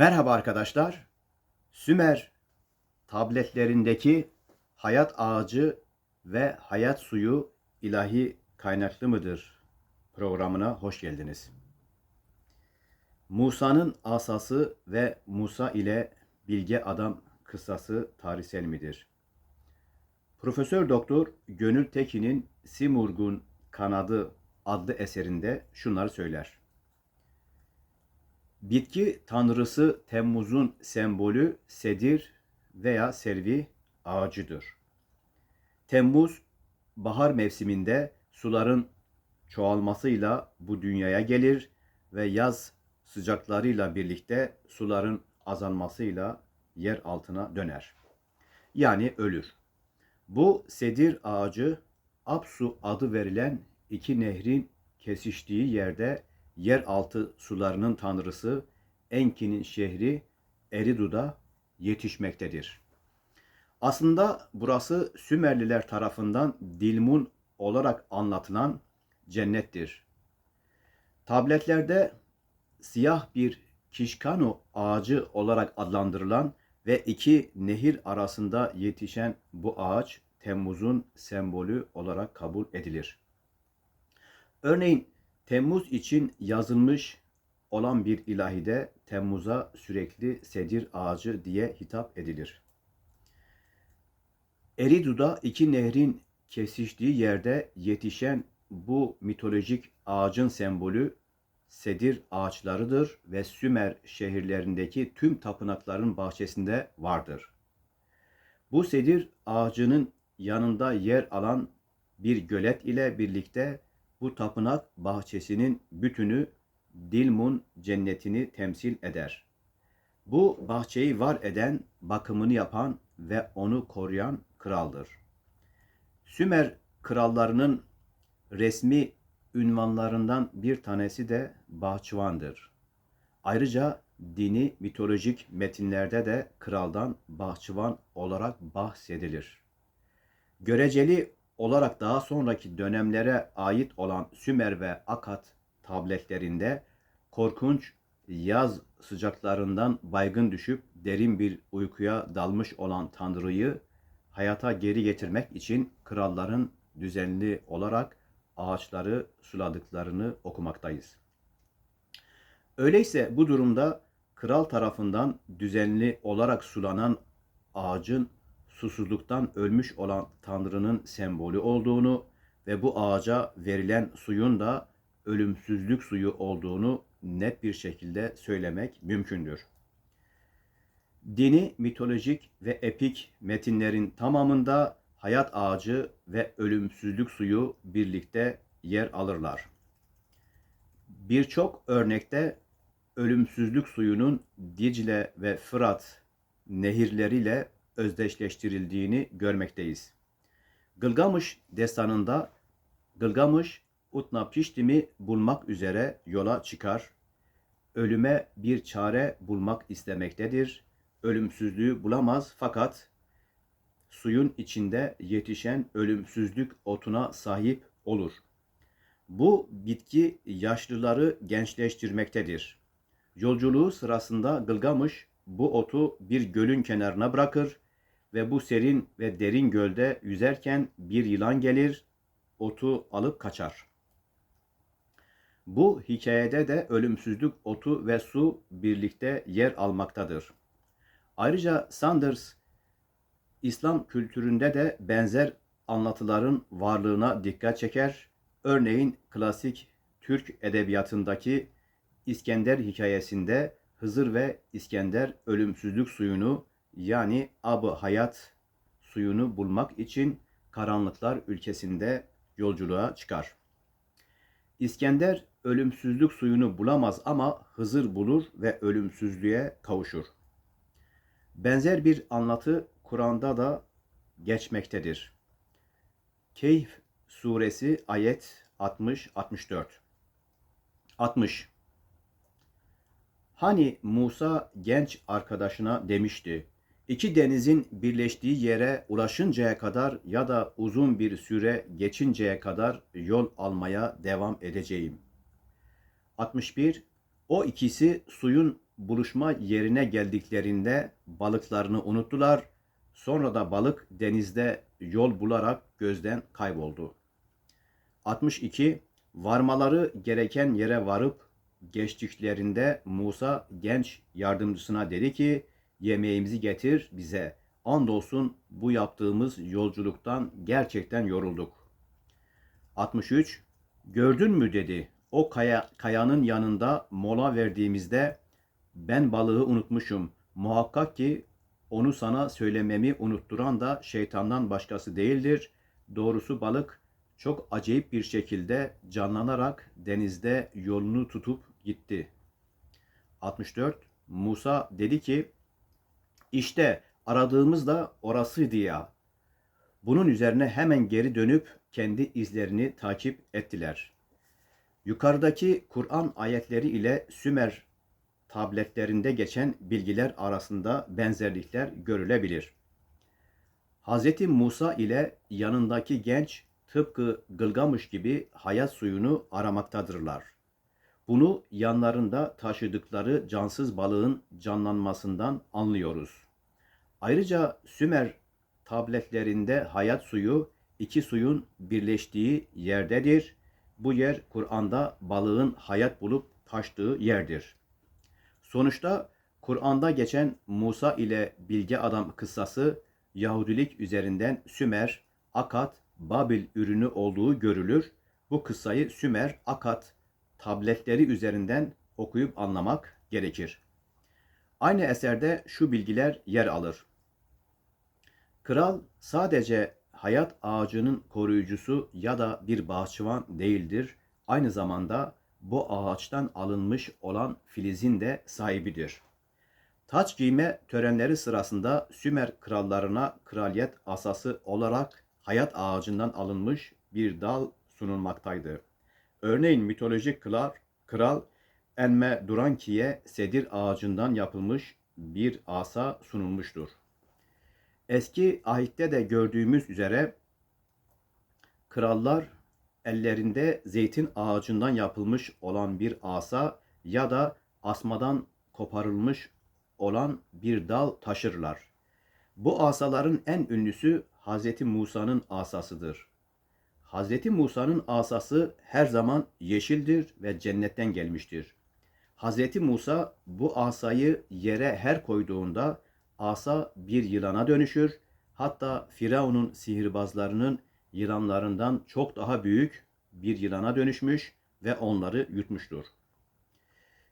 Merhaba arkadaşlar. Sümer tabletlerindeki hayat ağacı ve hayat suyu ilahi kaynaklı mıdır programına hoş geldiniz. Musa'nın asası ve Musa ile bilge adam kıssası tarihsel midir? Profesör Doktor Gönül Tekin'in Simurg'un Kanadı adlı eserinde şunları söyler. Bitki tanrısı Temmuz'un sembolü sedir veya servi ağacıdır. Temmuz bahar mevsiminde suların çoğalmasıyla bu dünyaya gelir ve yaz sıcaklarıyla birlikte suların azalmasıyla yer altına döner. Yani ölür. Bu sedir ağacı Apsu adı verilen iki nehrin kesiştiği yerde yeraltı sularının tanrısı Enki'nin şehri Eridu'da yetişmektedir. Aslında burası Sümerliler tarafından Dilmun olarak anlatılan cennettir. Tabletlerde siyah bir kişkano ağacı olarak adlandırılan ve iki nehir arasında yetişen bu ağaç Temmuz'un sembolü olarak kabul edilir. Örneğin Temmuz için yazılmış olan bir ilahide Temmuz'a sürekli sedir ağacı diye hitap edilir. Eridu'da iki nehrin kesiştiği yerde yetişen bu mitolojik ağacın sembolü sedir ağaçlarıdır ve Sümer şehirlerindeki tüm tapınakların bahçesinde vardır. Bu sedir ağacının yanında yer alan bir gölet ile birlikte bu tapınak bahçesinin bütünü Dilmun cennetini temsil eder. Bu bahçeyi var eden, bakımını yapan ve onu koruyan kraldır. Sümer krallarının resmi ünvanlarından bir tanesi de bahçıvandır. Ayrıca dini mitolojik metinlerde de kraldan bahçıvan olarak bahsedilir. Göreceli olarak daha sonraki dönemlere ait olan Sümer ve Akat tabletlerinde korkunç yaz sıcaklarından baygın düşüp derin bir uykuya dalmış olan Tanrı'yı hayata geri getirmek için kralların düzenli olarak ağaçları suladıklarını okumaktayız. Öyleyse bu durumda kral tarafından düzenli olarak sulanan ağacın susuzluktan ölmüş olan Tanrı'nın sembolü olduğunu ve bu ağaca verilen suyun da ölümsüzlük suyu olduğunu net bir şekilde söylemek mümkündür. Dini, mitolojik ve epik metinlerin tamamında hayat ağacı ve ölümsüzlük suyu birlikte yer alırlar. Birçok örnekte ölümsüzlük suyunun Dicle ve Fırat nehirleriyle özdeşleştirildiğini görmekteyiz. Gılgamış destanında Gılgamış Utnapiştim'i bulmak üzere yola çıkar. Ölüme bir çare bulmak istemektedir. Ölümsüzlüğü bulamaz fakat suyun içinde yetişen ölümsüzlük otuna sahip olur. Bu bitki yaşlıları gençleştirmektedir. Yolculuğu sırasında Gılgamış bu otu bir gölün kenarına bırakır ve bu serin ve derin gölde yüzerken bir yılan gelir, otu alıp kaçar. Bu hikayede de ölümsüzlük otu ve su birlikte yer almaktadır. Ayrıca Sanders, İslam kültüründe de benzer anlatıların varlığına dikkat çeker. Örneğin klasik Türk edebiyatındaki İskender hikayesinde Hızır ve İskender ölümsüzlük suyunu yani ab hayat suyunu bulmak için karanlıklar ülkesinde yolculuğa çıkar. İskender ölümsüzlük suyunu bulamaz ama Hızır bulur ve ölümsüzlüğe kavuşur. Benzer bir anlatı Kur'an'da da geçmektedir. Keyf suresi ayet 60-64 60 Hani Musa genç arkadaşına demişti, iki denizin birleştiği yere ulaşıncaya kadar ya da uzun bir süre geçinceye kadar yol almaya devam edeceğim. 61. O ikisi suyun buluşma yerine geldiklerinde balıklarını unuttular. Sonra da balık denizde yol bularak gözden kayboldu. 62. Varmaları gereken yere varıp geçtiklerinde Musa genç yardımcısına dedi ki yemeğimizi getir bize. Andolsun bu yaptığımız yolculuktan gerçekten yorulduk. 63. Gördün mü dedi. O kaya, kayanın yanında mola verdiğimizde ben balığı unutmuşum. Muhakkak ki onu sana söylememi unutturan da şeytandan başkası değildir. Doğrusu balık çok acayip bir şekilde canlanarak denizde yolunu tutup gitti. 64. Musa dedi ki, işte aradığımız da orasıydı ya. Bunun üzerine hemen geri dönüp kendi izlerini takip ettiler. Yukarıdaki Kur'an ayetleri ile Sümer tabletlerinde geçen bilgiler arasında benzerlikler görülebilir. Hz. Musa ile yanındaki genç tıpkı Gılgamış gibi hayat suyunu aramaktadırlar. Bunu yanlarında taşıdıkları cansız balığın canlanmasından anlıyoruz. Ayrıca Sümer tabletlerinde hayat suyu iki suyun birleştiği yerdedir. Bu yer Kur'an'da balığın hayat bulup taştığı yerdir. Sonuçta Kur'an'da geçen Musa ile bilge adam kıssası Yahudilik üzerinden Sümer, Akat, Babil ürünü olduğu görülür. Bu kıssayı Sümer, Akat tabletleri üzerinden okuyup anlamak gerekir. Aynı eserde şu bilgiler yer alır. Kral sadece hayat ağacının koruyucusu ya da bir bahçıvan değildir. Aynı zamanda bu ağaçtan alınmış olan filizin de sahibidir. Taç giyme törenleri sırasında Sümer krallarına kraliyet asası olarak hayat ağacından alınmış bir dal sunulmaktaydı. Örneğin mitolojik kral, kral Enme Duranki'ye sedir ağacından yapılmış bir asa sunulmuştur. Eski ahitte de gördüğümüz üzere krallar ellerinde zeytin ağacından yapılmış olan bir asa ya da asmadan koparılmış olan bir dal taşırlar. Bu asaların en ünlüsü Hz. Musa'nın asasıdır. Hz. Musa'nın asası her zaman yeşildir ve cennetten gelmiştir. Hz. Musa bu asayı yere her koyduğunda asa bir yılana dönüşür. Hatta Firavun'un sihirbazlarının yılanlarından çok daha büyük bir yılana dönüşmüş ve onları yutmuştur.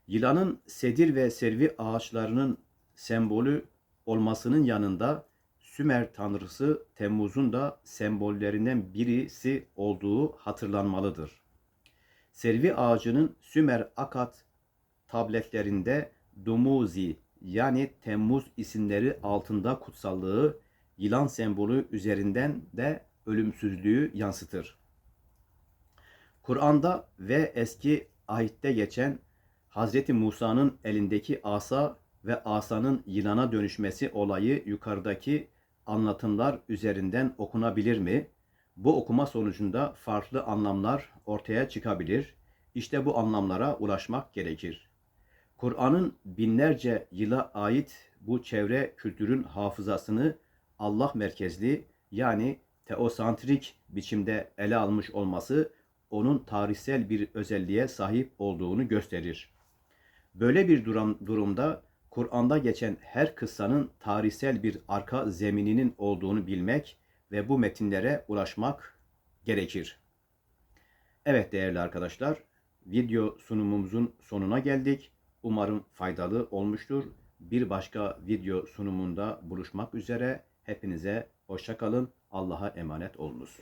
Yılanın sedir ve servi ağaçlarının sembolü olmasının yanında Sümer tanrısı Temmuz'un da sembollerinden birisi olduğu hatırlanmalıdır. Servi ağacının Sümer Akat tabletlerinde Dumuzi yani Temmuz isimleri altında kutsallığı, yılan sembolü üzerinden de ölümsüzlüğü yansıtır. Kur'an'da ve eski ahitte geçen Hz. Musa'nın elindeki asa ve asanın yılana dönüşmesi olayı yukarıdaki anlatımlar üzerinden okunabilir mi? Bu okuma sonucunda farklı anlamlar ortaya çıkabilir. İşte bu anlamlara ulaşmak gerekir. Kur'an'ın binlerce yıla ait bu çevre kültürün hafızasını Allah merkezli yani teosantrik biçimde ele almış olması onun tarihsel bir özelliğe sahip olduğunu gösterir. Böyle bir durum, durumda Kur'an'da geçen her kıssanın tarihsel bir arka zemininin olduğunu bilmek ve bu metinlere ulaşmak gerekir. Evet değerli arkadaşlar, video sunumumuzun sonuna geldik. Umarım faydalı olmuştur. Bir başka video sunumunda buluşmak üzere. Hepinize hoşça kalın. Allah'a emanet olunuz.